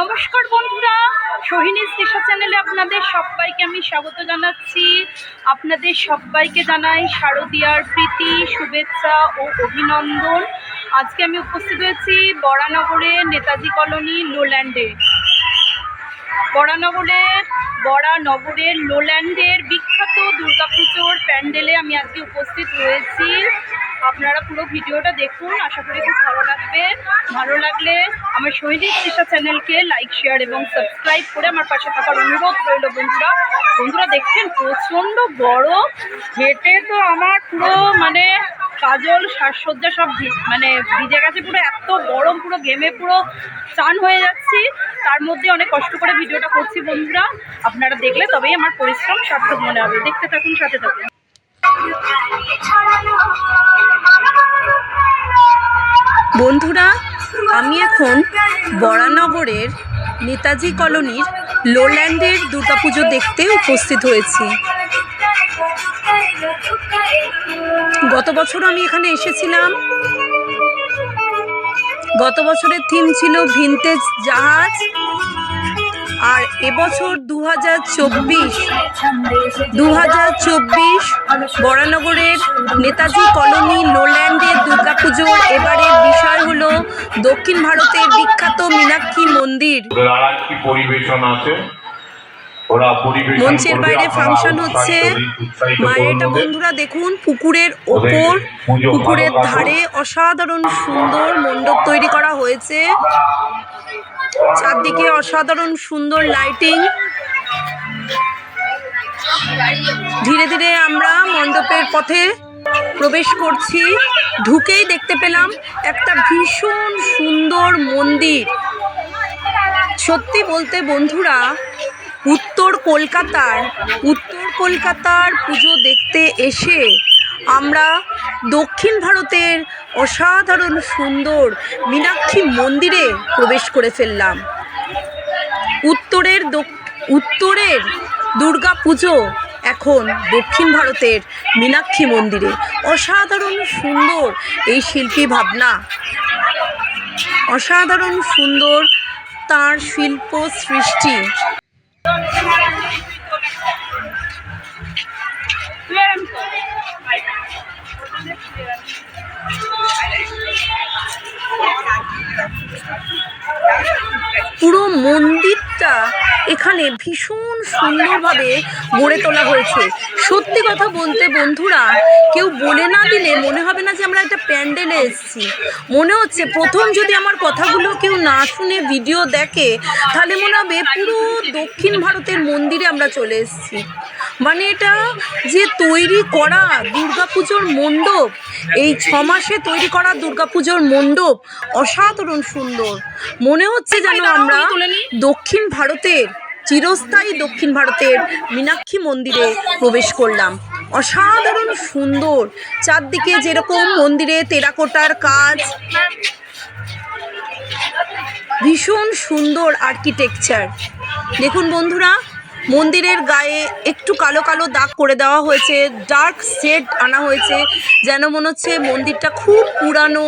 নমস্কার বন্ধুরা, সোহিনী স্টেশন চ্যানেলে আপনাদের সবাইকে আমি স্বাগত জানাচ্ছি। আপনাদের সবাইকে জানাই শারদীয়ার প্রীতি, শুভেচ্ছা ও অভিনন্দন। আজকে আমি উপস্থিত হয়েছি বরানগরে নেতাজি কলোনি লোল্যান্ডে। বরানগরের বরানগরের লোল্যান্ডের বিখ্যাত দুর্গাপুজোর প্যান্ডেলে আমি আজকে উপস্থিত হয়েছি। আপনারা পুরো ভিডিওটা দেখুন। আশা করি খুব ভালো লাগবে। ভালো লাগলে আমার সৈনিক তৃষা চ্যানেলকে লাইক, শেয়ার এবং সাবস্ক্রাইব করে আমার পাশে থাকার অনুরোধ রইল, বন্ধুরা। বন্ধুরা, দেখছেন? প্রচণ্ড বড়। হেঁটে তো আমার পুরো মানে কাজল সাজসজ্জা সব মানে ভিজে গেছে পুরো। এত গরম, পুরো গেমে পুরো চান হয়ে যাচ্ছি। তার মধ্যে অনেক কষ্ট করে ভিডিওটা করছি, বন্ধুরা। আপনারা দেখলে তবেই আমার পরিশ্রম সার্থক মনে হবে। দেখতে থাকুন, সাথে থাকুন। বন্ধুরা, আমি এখন বরানগরের নেতাজি কলোনির লোল্যান্ডের দুর্গাপুজো দেখতে উপস্থিত হয়েছি। গত বছর আমি এখানে এসেছিলাম। গত বছরের থিম ছিল ভিনটেজ জাহাজ। আর এবছর দু হাজার চব্বিশ দু হাজার চব্বিশ বরানগরের নেতাজি কলোনি লোল্যান্ডের দুর্গাপুজোর এবারের বিষয় হলো দক্ষিণ ভারতের বিখ্যাত মীনাক্ষী মন্দির। পরিবেশন আছে। মঞ্চের বাইরে ফাংশন হচ্ছে দিন, উৎসাহিত মায়ের এটা বন্ধুরা দেখুন পুকুরের ওপর পুকুরের ধারে অসাধারণ সুন্দর মণ্ডপ তৈরি করা হয়েছে। চারদিকে অসাধারণ সুন্দর লাইটিং ধীরে ধীরে আমরা মণ্ডপের পথে প্রবেশ করছি। ঢুকেই দেখতে পেলাম একটা ভীষণ সুন্দর মন্দির। সত্যি বলতে বন্ধুরা উত্তর কলকাতার উত্তর কলকাতার পুজো দেখতে এসে আমরা দক্ষিণ ভারতের অসাধারণ সুন্দর মীনাক্ষী মন্দিরে প্রবেশ করে ফেললাম। উত্তরের উত্তরের দুর্গা পুজো এখন দক্ষিণ ভারতের মীনাক্ষী মন্দিরে। অসাধারণ সুন্দর এই শিল্পী ভাবনা। অসাধারণ সুন্দর তার শিল্প সৃষ্টি। মন্দিরটা এখানে ভীষণ সুন্দরভাবে গড়ে তোলা হয়েছে। সত্যি কথা বলতে বন্ধুরা, কেউ বলে না দিলে মনে হবে না যে আমরা একটা প্যান্ডেলে এসেছি। মনে হচ্ছে প্রথম যদি আমার কথাগুলো কেউ না শুনে ভিডিও দেখে, তাহলে মনে হবে পুরো দক্ষিণ ভারতের মন্দিরে আমরা চলে এসেছি। মানে এটা যে তৈরি করা দুর্গাপুজোর মণ্ডপ এই ছ মাসে তৈরি করা দুর্গাপুজোর মণ্ডপ অসাধারণ সুন্দর। মনে হচ্ছে যেন আমরা দক্ষিণ ভারতের চিরস্থায়ী দক্ষিণ ভারতের মীনাক্ষী মন্দিরে প্রবেশ করলাম। অসাধারণ সুন্দর। চারদিকে যেরকম মন্দিরে টেরাকোটার কাজ। ভীষণ সুন্দর আর্কিটেকচার দেখুন বন্ধুরা মন্দিরের গায়ে একটু কালো কালো দাগ করে দেওয়া হয়েছে ডার্ক শেড আনা হয়েছে যেন মনে হচ্ছে মন্দিরটা খুব পুরানো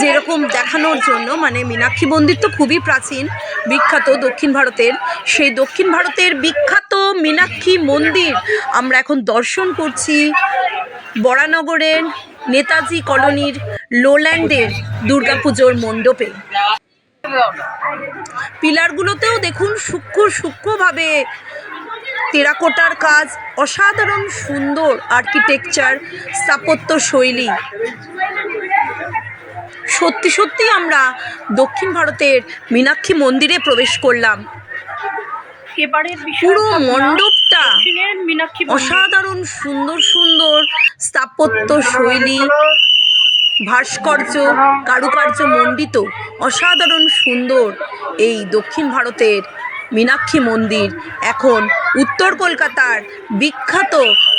যেরকম দেখানোর জন্য মানে মীনাক্ষী মন্দির তো খুবই প্রাচীন বিখ্যাত দক্ষিণ ভারতের। সেই দক্ষিণ ভারতের বিখ্যাত মীনাক্ষী মন্দির আমরা এখন দর্শন করছি বরানগরের নেতাজি কলোনির লোল্যান্ডের দুর্গাপুজোর মণ্ডপে। পিলারগুলোতেও দেখুন সূক্ষ্ম সূক্ষ্মভাবে টেরাকোটার কাজ অসাধারণ সুন্দর আর্কিটেকচার স্থাপত্য শৈলী সত্যি সত্যি আমরা দক্ষিণ ভারতের মীনাক্ষী মন্দিরে প্রবেশ করলাম পুরো মণ্ডপটা। অসাধারণ সুন্দর সুন্দর স্থাপত্য শৈলী ভাস্কর্য কারুকার্য মণ্ডিত অসাধারণ সুন্দর এই দক্ষিণ ভারতের মীনাক্ষী মন্দির। এখন উত্তর কলকাতার বিখ্যাত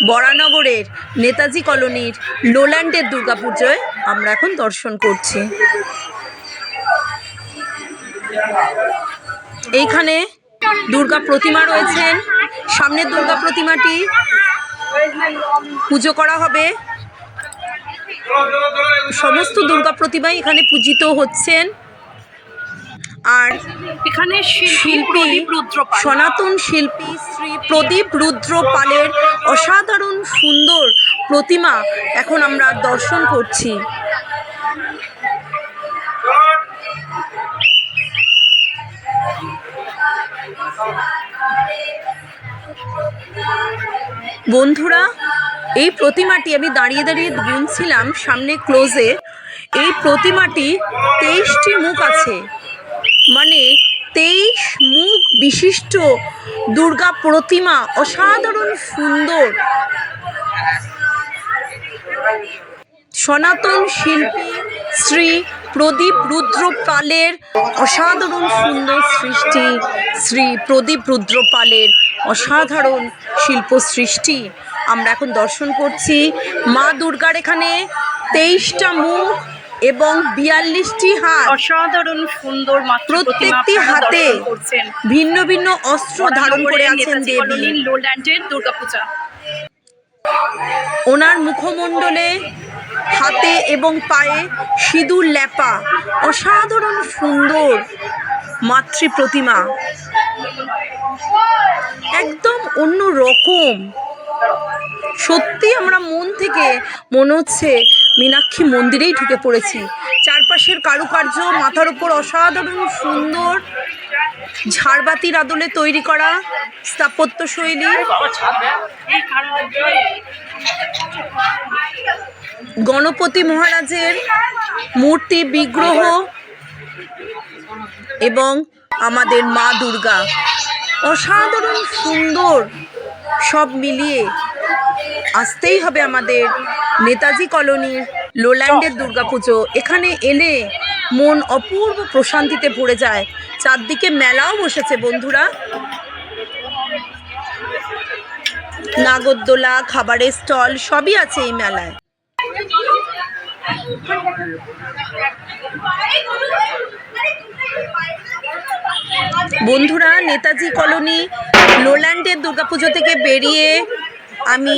বরানগরের নেতাজি কলোনির লোল্যান্ডের দুর্গাপুজোয় আমরা এখন দর্শন করছি। এইখানে দুর্গা প্রতিমা রয়েছেন। সামনের দুর্গা প্রতিমাটি পুজো করা হবে। সমস্ত দুর্গা প্রতিমাই এখানে পূজিত হচ্ছেন। আর এখানে শিল্পী রুদ্রপাল। সনাতন শিল্পী শ্রী প্রদীপ রুদ্র পালের অসাধারণ সুন্দর প্রতিমা এখন আমরা দর্শন করছি। বন্ধুরা এই প্রতিমাটি আমি দাঁড়িয়ে দাঁড়িয়ে গুনছিলাম সামনে ক্লোজে। এই প্রতিমাটি তেইশটি মুখ আছে। মানে তেইশ মুখ বিশিষ্ট দুর্গা প্রতিমা অসাধারণ সুন্দর। সনাতন শিল্পী শ্রী প্রদীপ রুদ্র পালের অসাধারণ সুন্দর সৃষ্টি, শ্রী প্রদীপ রুদ্র পালের অসাধারণ শিল্প সৃষ্টি। আমরা এখন দর্শন করছি মা দুর্গার এখানে তেইশটা মুখ এবং বিয়াল্লিশটি হাত। অসাধারণ সুন্দর প্রত্যেকটি হাতে ভিন্ন ভিন্ন অস্ত্র ধারণ করে আছেন দেবী। লোল্যান্ডের দুর্গাপূজা। ওনার মুখমণ্ডলে হাতে এবং পায়ে সিঁদুর ল্যাপা অসাধারণ সুন্দর মাতৃ প্রতিমা একদম অন্য রকম সত্যি আমরা মন থেকে মনে হচ্ছে মীনাক্ষী মন্দিরেই ঢুকে পড়েছি। চারপাশের কারুকার্য, মাথার উপর অসাধারণ সুন্দর ঝাড়বাতির আদলে তৈরি করা স্থাপত্য শৈলী। গণপতি মহারাজের মূর্তি বিগ্রহ এবং আমাদের মা দুর্গা। অসাধারণ সুন্দর সব মিলিয়ে আসতেই হবে আমাদের নেতাজি কলোনির লোল্যান্ডের দুর্গাপুজো। এখানে এলে মন অপূর্ব প্রশান্তিতে ভরে যায়। চারদিকে মেলাও বসেছে বন্ধুরা। নাগরদোলা, খাবারের স্টল, সবই আছে এই মেলায়। বন্ধুরা, নেতাজি কলোনি লোল্যান্ডের দুর্গাপুজো থেকে বেরিয়ে আমি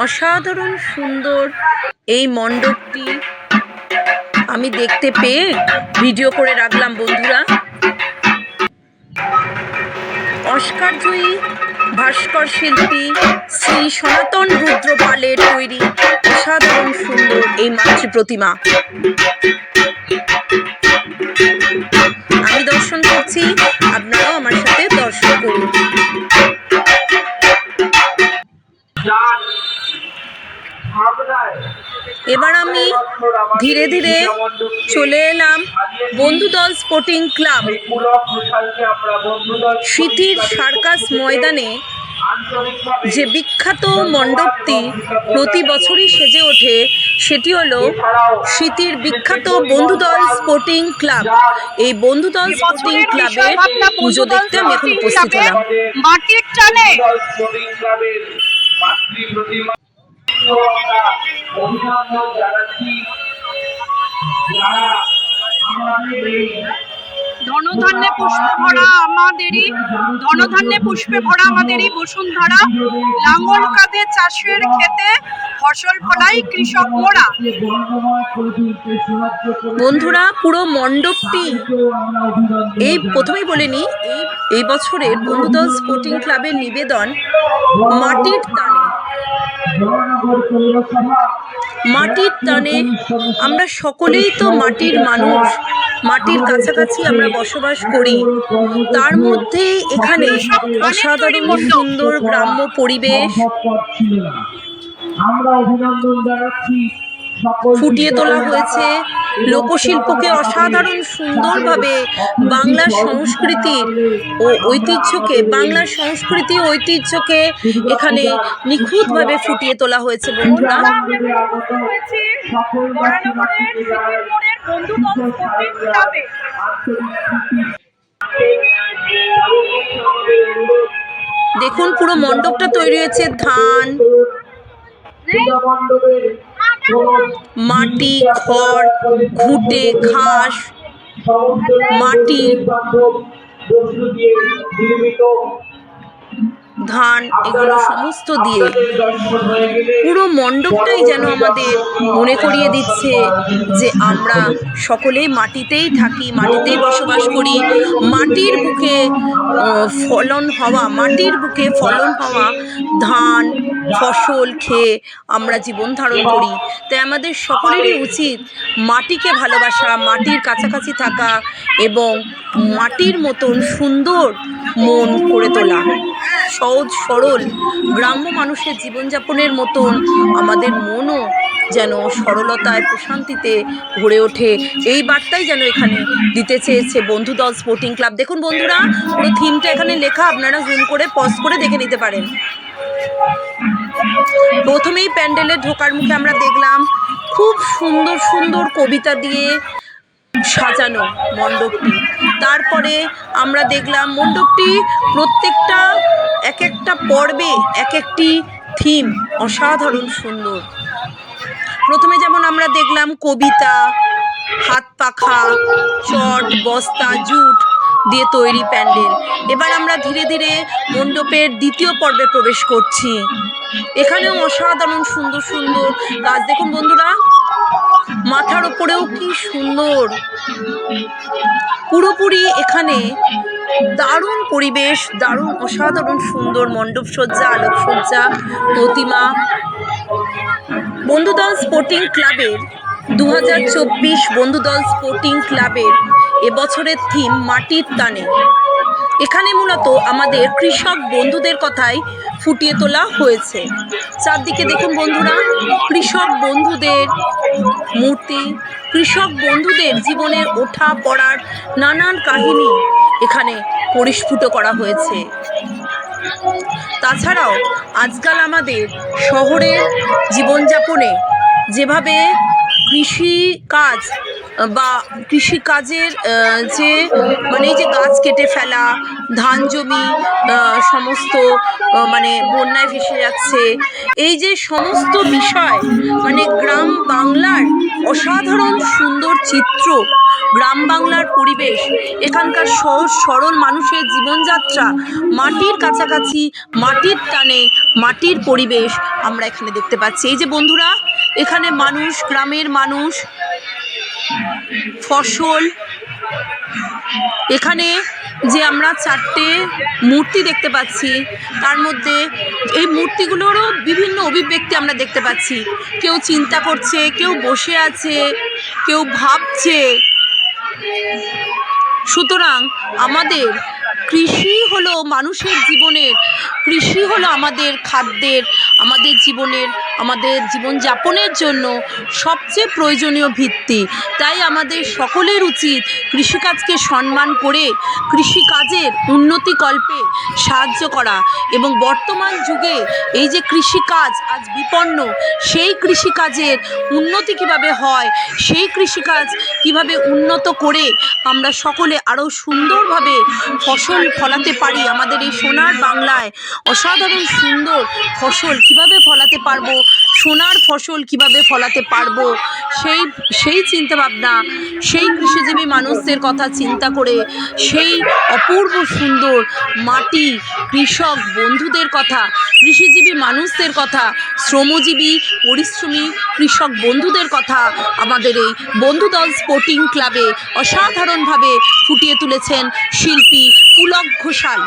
অসাধারণ সুন্দর এই মণ্ডপটি আমি দেখতে পেয়ে ভিডিও করে রাখলাম, বন্ধুরা। অস্কারজয়ী ভাস্কর শিল্পী শ্রী সনাতন রুদ্র পালের তৈরি অসাধারণ সুন্দর এই মাতৃ প্রতিমা। আমি দর্শন করছি, আপনারাও আমার সাথে দর্শন করুন। এবার আমি ধীরে ধীরে চলে এলাম বন্ধুদল স্পোর্টিং ক্লাব। সিথির সার্কাস ময়দানে যে বিখ্যাত মণ্ডপটি প্রতি বছরই সেজে ওঠে সেটি হলো স্মৃতির বিখ্যাত বন্ধুদল স্পোর্টিং ক্লাব। এই বন্ধুদল স্পোর্টিং ক্লাবে পুজো দেখতে আমি এখন উপস্থিত হলাম। মাটির টানে। অভিনন্দন জানাচ্ছি। যারা আমাদের এই ধনধান্যে পুষ্পে ভরা আমাদেরই ধনধান্যে পুষ্পে ভরা আমাদেরই বসুন্ধরা। লাঙল কাঁধে চাষের ক্ষেতে ফসল ফলাই কৃষক করে বন্ধুরা পুরো মণ্ডপটি এই প্রথমেই বলে এই এই বছরের বন্ধুদল স্পোর্টিং ক্লাবের নিবেদন মাটির পৌরসভা মাটির টানে আমরা সকলেই তো মাটির মানুষ। মাটির কাছাকাছি আমরা বসবাস করি। তার মধ্যে এখানে অসাধারণ সুন্দর গ্রাম্য পরিবেশ। আমরা অভিনন্দন জানাচ্ছি। ফুটিয়ে তোলা হয়েছে লোকশিল্পকে অসাধারণ সুন্দরভাবে বাংলার সংস্কৃতির ও ঐতিহ্যকে বাংলার সংস্কৃতি ঐতিহ্যকে এখানে নিখুঁতভাবে ফুটিয়ে তোলা হয়েছে বন্ধুরা। দেখুন পুরো মণ্ডপটা তৈরি হয়েছে ধান। মাটি খড় ঘুঁটে ঘাস মাটি। ধান, এগুলো সমস্ত দিয়ে পুরো মণ্ডপটাই যেন আমাদের মনে করিয়ে দিচ্ছে যে আমরা সকলেই মাটিতেই থাকি, মাটিতেই বসবাস করি। মাটির বুকে ফলন হওয়া, মাটির বুকে ফলন হওয়া ধান, ফসল খেয়ে আমরা জীবন ধারণ করি। তাই আমাদের সকলেরই উচিত মাটিকে ভালোবাসা, মাটির কাছাকাছি থাকা এবং মাটির মতন সুন্দর মন করে তোলা। সহজ, সরল, গ্রাম্য মানুষের জীবনযাপনের মতন আমাদের মনও যেন সরলতায়, প্রশান্তিতে ভরে ওঠে। এই বার্তাই যেন এখানে দিতে চেয়েছে বন্ধুদল স্পোর্টিং ক্লাব। দেখুন বন্ধুরা, পুরো থিমটা এখানে লেখা, আপনারা জুম করে পজ করে দেখে নিতে পারেন। প্রথমেই প্যান্ডেলে ঢোকার মুখে আমরা দেখলাম, খুব সুন্দর সুন্দর কবিতা দিয়ে সাজানো মণ্ডপটি। তারপরে আমরা দেখলাম মণ্ডপটি প্রত্যেকটা এক একটা পর্বে এক একটি থিম অসাধারণ সুন্দর। প্রথমে যেমন আমরা দেখলাম কবিতা, হাত পাখা, চট, বস্তা, জুট দিয়ে তৈরি প্যান্ডেল। এবার আমরা ধীরে ধীরে মণ্ডপের দ্বিতীয় পর্বে প্রবেশ করছি। এখানেও অসাধারণ সুন্দর সুন্দর গাছ দেখুন বন্ধুরা মাথার ওপরেও কি সুন্দর। পুরোপুরি এখানে দারুণ পরিবেশ, দারুণ অসাধারণ সুন্দর মণ্ডপ সজ্জা, আলোকসজ্জা, প্রতিমা। বন্ধুদল স্পোর্টিং ক্লাবের দু হাজার চব্বিশ বন্ধুদল স্পোর্টিং ক্লাবের এবছরের থিম মাটির টানে। এখানে মূলত আমাদের কৃষক বন্ধুদের কথাই ফুটিয়ে তোলা হয়েছে। চারদিকে দেখুন বন্ধুরা, কৃষক বন্ধুদের মূর্তি, কৃষক বন্ধুদের জীবনের ওঠা পড়ার নানান কাহিনী এখানে পরিস্ফুট করা হয়েছে। তাছাড়াও আজকাল আমাদের শহরের জীবনযাপনে যেভাবে কৃষি কাজ বা কৃষিকাজের যে মানে এই যে গাছ কেটে ফেলা, ধান জমি সমস্ত মানে বন্যায় ভেসে যাচ্ছে, এই যে সমস্ত বিষয় মানে গ্রাম বাংলার অসাধারণ সুন্দর চিত্র, গ্রাম বাংলার পরিবেশ, এখানকার সহজ সরল মানুষের জীবনযাত্রা, মাটির কাছাকাছি, মাটির টানে, মাটির পরিবেশ আমরা এখানে দেখতে পাচ্ছি। এই যে বন্ধুরা, এখানে মানুষ, গ্রামের মানুষ, ফসল, এখানে যে আমরা চারটে মূর্তি দেখতে পাচ্ছি, তার মধ্যে এই মূর্তিগুলোরও বিভিন্ন অভিব্যক্তি আমরা দেখতে পাচ্ছি। কেউ চিন্তা করছে, কেউ বসে আছে, কেউ ভাবছে। সুতরাং আমাদের কৃষি হলো মানুষের জীবনের, কৃষি হলো আমাদের খাদ্যের, আমাদের জীবনের, আমাদের জীবনযাপনের জন্য সবচেয়ে প্রয়োজনীয় ভিত্তি। তাই আমাদের সকলের উচিত কৃষিকাজকে সম্মান করে কৃষিকাজের উন্নতিকল্পে সাহায্য করা এবং বর্তমান যুগে এই যে কৃষিকাজ আজ বিপন্ন, সেই কৃষিকাজের উন্নতি কীভাবে হয়, সেই কৃষিকাজ কীভাবে উন্নত করে আমরা সকলে আরও সুন্দরভাবে ফসল ফলাতে পারি। আমাদের এই সোনার বাংলায় অসাধারণ সুন্দর ফসল কীভাবে ফলাতে পারব? সোনার ফসল কীভাবে ফলাতে পারব? সেই সেই চিন্তাভাবনা সেই কৃষিজীবী মানুষদের কথা চিন্তা করে, সেই অপূর্ব সুন্দর মাটি কৃষক বন্ধুদের কথা, কৃষিজীবী মানুষদের কথা, শ্রমজীবী, পরিশ্রমী কৃষক বন্ধুদের কথা আমাদের এই বন্ধুদল স্পোর্টিং ক্লাবে অসাধারণভাবে ফুটিয়ে তুলেছেন শিল্পী পুলক ঘোষাল।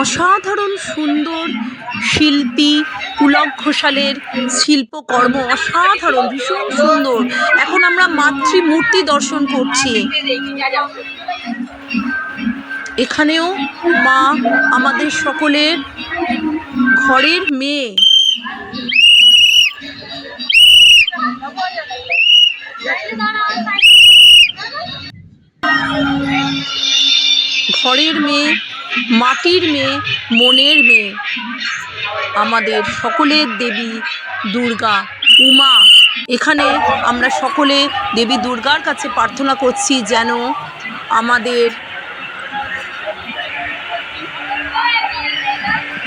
অসাধারণ সুন্দর শিল্পী, পুলক ঘোষালের শিল্পকর্ম অসাধারণ, ভীষণ সুন্দর। এখন আমরা মাতৃমূর্তি দর্শন করছি। এখানেও মা আমাদের সকলের ঘরের মেয়ে। ঘরের মেয়ে, মাটির মেয়ে, মনের মেয়ে। আমাদের সকলের দেবী দুর্গা উমা। এখানে আমরা সকলে দেবী দুর্গার কাছে প্রার্থনা করছি যেন আমাদের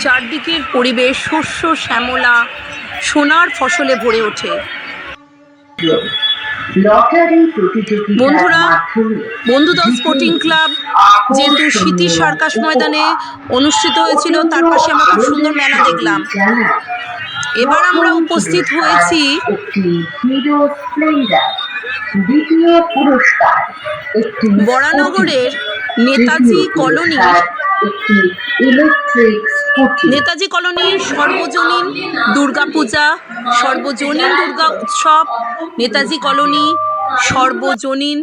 চারদিকের পরিবেশ শস্য শ্যামলা সোনার ফসলে ভরে ওঠে। বন্ধুরা, বন্ধুদল স্পোর্টিং ক্লাব যেহেতু স্মৃতি সার্কাস ময়দানে অনুষ্ঠিত হয়েছিল তার পাশে আমরা খুব সুন্দর মেলা দেখলাম। এবার আমরা উপস্থিত হয়েছি বরানগরের নেতাজি কলোনি নেতাজি কলোনির সর্বজনীন দুর্গাপূজা সর্বজনীন দুর্গা উৎসব নেতাজি কলোনি সর্বজনীন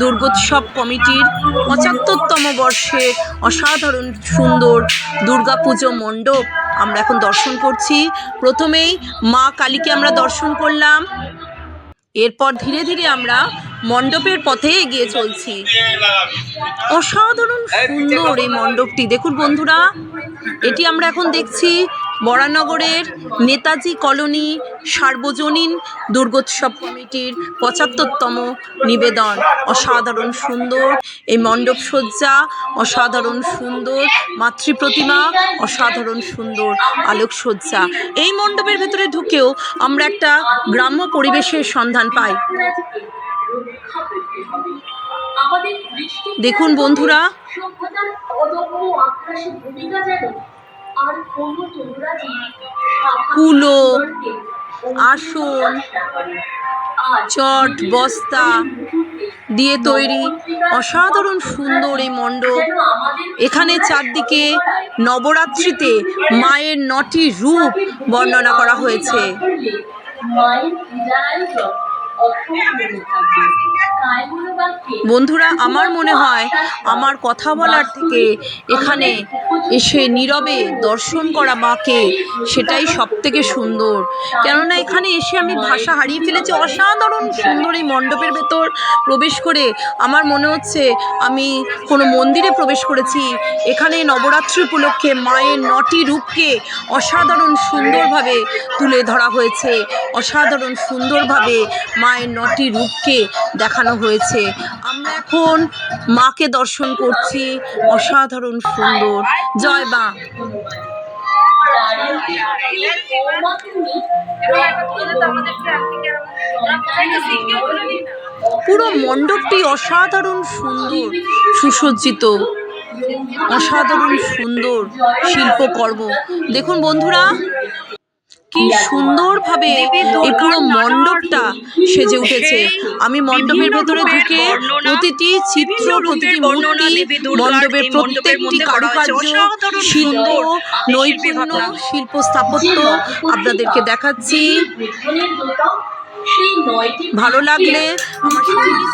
দুর্গোৎসব কমিটির পঁচাত্তরতম বর্ষের অসাধারণ সুন্দর দুর্গাপুজো মণ্ডপ আমরা এখন দর্শন করছি। প্রথমেই মা কালীকে আমরা দর্শন করলাম। এরপর ধীরে ধীরে আমরা মণ্ডপের পথে এগিয়ে চলছি। অসাধারণ সুন্দর এই মণ্ডপটি। দেখুন বন্ধুরা, এটি আমরা এখন দেখছি বরানগরের নেতাজি কলোনি সার্বজনীন দুর্গোৎসব কমিটির পঁচাত্তরতম নিবেদন। অসাধারণ সুন্দর। এই মণ্ডপ সজ্জা, অসাধারণ সুন্দর। মাতৃপ্রতিমা, অসাধারণ সুন্দর আলোকসজ্জা। এই মণ্ডপের ভেতরে ঢুকেও আমরা একটা গ্রাম্য পরিবেশের সন্ধান পাই। দেখুন বন্ধুরা কুলো, আসন, চট বস্তা দিয়ে তৈরি অসাধারণ সুন্দর এই মণ্ডপ এখানে চারদিকে নবরাত্রিতে মায়ের নটি রূপ বর্ণনা করা হয়েছে মায়ের বন্ধুরা, আমার মনে হয় আমার কথা বলার থেকে এখানে এসে নীরবে দর্শন করা মাকে সেটাই সব থেকে সুন্দর। কেননা এখানে এসে আমি ভাষা হারিয়ে ফেলেছি, অসাধারণ সুন্দর এই মণ্ডপের ভেতর প্রবেশ করে আমার মনে হচ্ছে আমি কোনো মন্দিরে প্রবেশ করেছি। এখানে নবরাত্রি উপলক্ষে মায়ের নটি রূপকে অসাধারণ সুন্দরভাবে তুলে ধরা হয়েছে। অসাধারণ সুন্দরভাবে মায়ের নটি রূপকে দেখানো হয়েছে। আমরা এখন মাকে দর্শন করছি। অসাধারণ সুন্দর। জয় মা। পুরো মণ্ডপটি অসাধারণ সুন্দর, সুসজ্জিত, অসাধারণ সুন্দর শিল্পকর্ম। দেখুন বন্ধুরা কি সুন্দরভাবে এই পুরো মণ্ডপটা সেজে উঠেছে। আমি মণ্ডপের ভেতরে ঢুকে প্রতিটি চিত্র প্রতিটি মূর্তি মণ্ডপের প্রত্যেকটি কারুকার্য শিল্প নৈপুণ্য শিল্প স্থাপত্য আপনাদেরকে দেখাচ্ছি। ভালো লাগলে আমার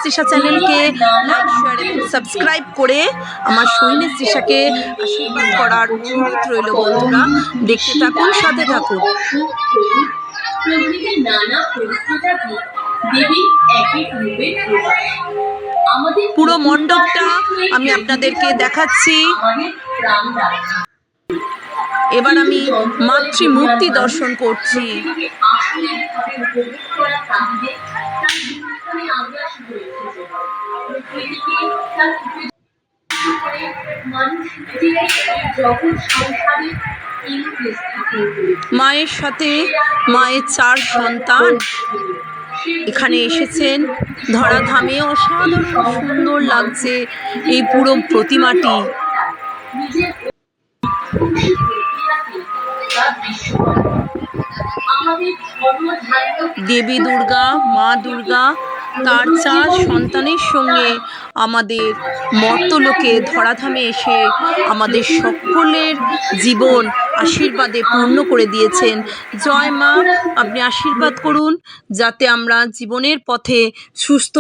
তৃষা চ্যানেলকে লাইক শেয়ার এবং সাবস্ক্রাইব করে আমার সৈনিক তৃষাকে আশীর্বাদ করার অনুরোধ রইল বন্ধুরা। দেখতে থাকুন সাথে থাকুন। প্রকৃতির নানা পরিস্থিতি দেবী এক এক রূপের প্রকাশ। আমাদের পুরো মণ্ডপটা আমি আপনাদেরকে দেখাচ্ছি। এবার আমি মাতৃমূর্তি দর্শন করছি। মায়ের সাথে মায়ের চার সন্তান। এখানে এসেছেন ধরাধামে অসাধারণ সুন্দর লাগছে এই পুরো প্রতিমাটি। দেবী দুর্গা, মা দুর্গা তার চার সন্তানের সঙ্গে আমাদের মর্তলোকে ধরাধামে এসে আমাদের সকলের জীবন আশীর্বাদে পূর্ণ করে দিয়েছেন। জয় মা, আপনি আশীর্বাদ করুন যাতে আমরা জীবনের পথে সুস্থ